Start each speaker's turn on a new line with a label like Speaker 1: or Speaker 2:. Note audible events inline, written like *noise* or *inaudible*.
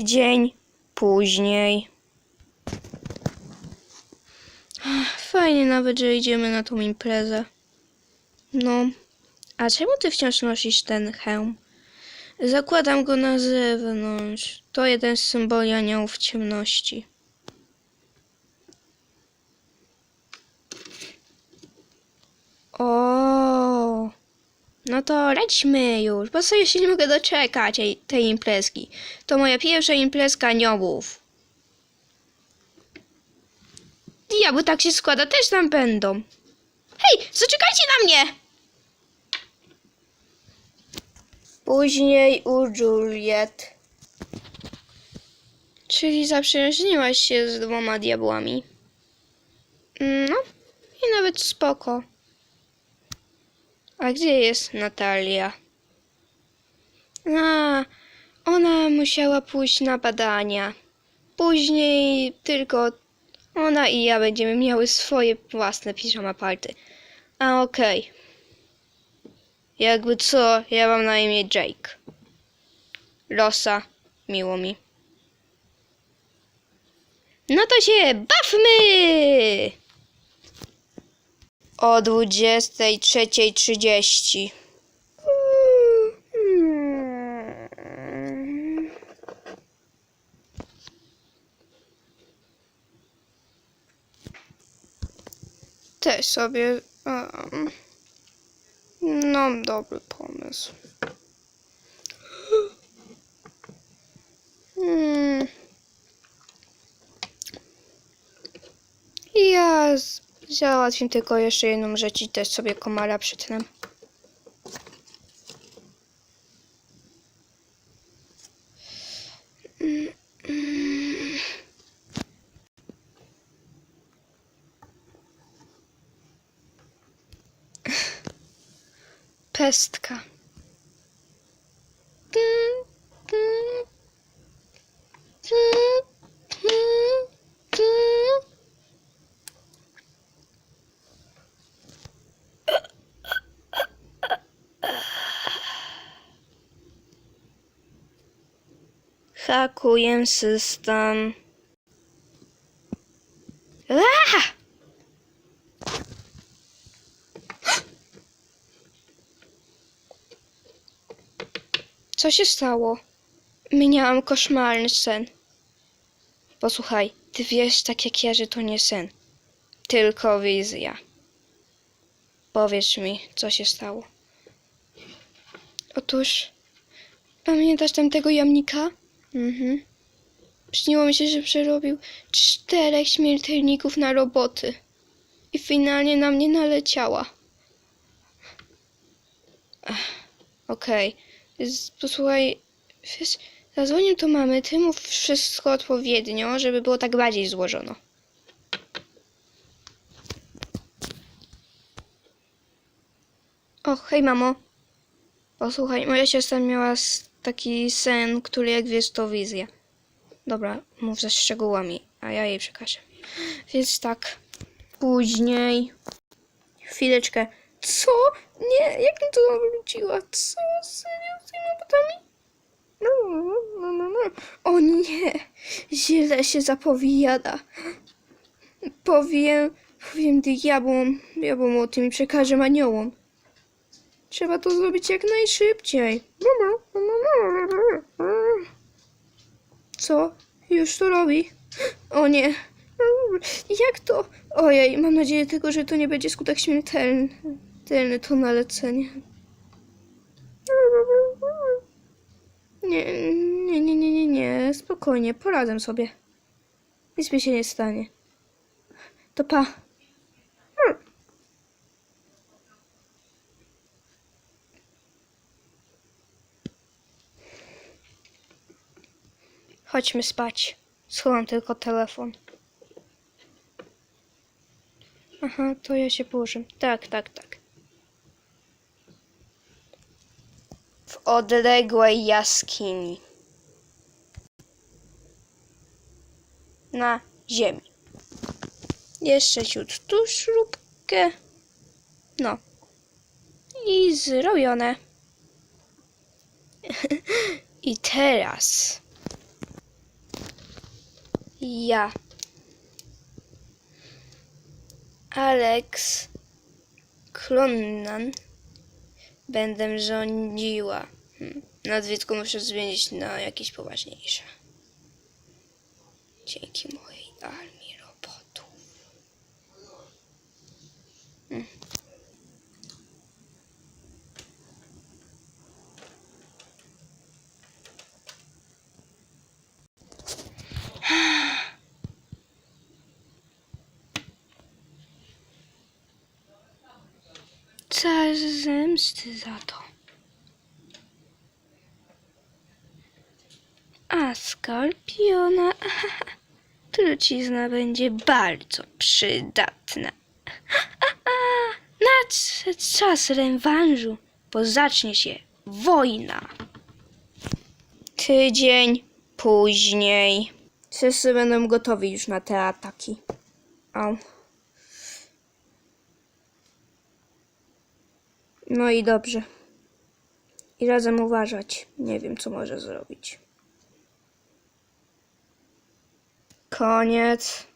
Speaker 1: Dzień później. Fajnie nawet, że idziemy na tą imprezę. No, a czemu ty wciąż nosisz ten hełm? Zakładam go na zewnątrz. To jeden z symboli aniołów ciemności. O, no to lećmy już, bo sobie się nie mogę doczekać tej, tej imprezki. To moja pierwsza imprezka aniołów. Bo tak się składa, też tam będą. Hej, zaczekajcie na mnie! Później u Juliet. Czyli zaprzyjaźniłaś się z dwoma diabłami. No, i nawet spoko. A gdzie jest Natalia? A, ona musiała pójść na badania. Później tylko ona i ja będziemy miały swoje własne piżama party. A okej. Jakby co, ja mam na imię Jake. Losa, miło mi. No to się bawmy! O 23.30. Też sobie. Um, no, dobry pomysł. Hmm. Z- załatwię tylko jeszcze jedną rzecz i też sobie komara przytnę. Pestka. Hakuję system. Co się stało? Miałam koszmarny sen. Posłuchaj, ty wiesz tak jak ja, że to nie sen. Tylko wizja. Powiedz mi, co się stało. Otóż, pamiętasz tamtego jamnika? Mhm. Śniło mi się, że przerobił czterech śmiertelników na roboty. I finalnie na mnie naleciała. Okej. Z- Posłuchaj, wiesz, zadzwonił do mamy, ty mów wszystko odpowiednio, żeby było tak bardziej złożono. O, hej mamo. Posłuchaj, moja siostra miała taki sen, który jak wiesz to wizja. Dobra, mów ze szczegółami, a ja jej przekażę. Więc tak, później... Chwileczkę. Co? Nie, jak mi to wróciła? Co? Serio? Z tymi robotami? No, no, no, no. O nie! Źle się zapowiada. Powiem, powiem diabłom, diabłom o tym przekażę aniołom. Trzeba to zrobić jak najszybciej. Co? Już to robi? O nie. Jak to? Ojej, mam nadzieję tylko, że to nie będzie skutek śmiertelny. Tylny to nalecenie. Nie, nie, nie, nie, nie, nie. Spokojnie, poradzę sobie. Nic mi się nie stanie. To pa. Chodźmy spać. Schowam tylko telefon. Aha, to ja się położę. Tak, tak, tak. W odległej jaskini. Na ziemi. Jeszcze ciut tu śrubkę. No. I zrobione. *laughs* I teraz Ja. Alex Klonnan będę rządziła. Hmm. Nazwisko muszę zmienić na jakieś poważniejsze. Dzięki mojej armii robotów. Hmm. Czas zemsty za to. A skorpiona. *laughs* Trucizna będzie bardzo przydatna. *laughs* Nadszedł czas rewanżu, bo zacznie się wojna. Tydzień później. Wszyscy będą gotowi już na te ataki. Au. No i dobrze. I razem uważać. Nie wiem, co może zrobić. Koniec.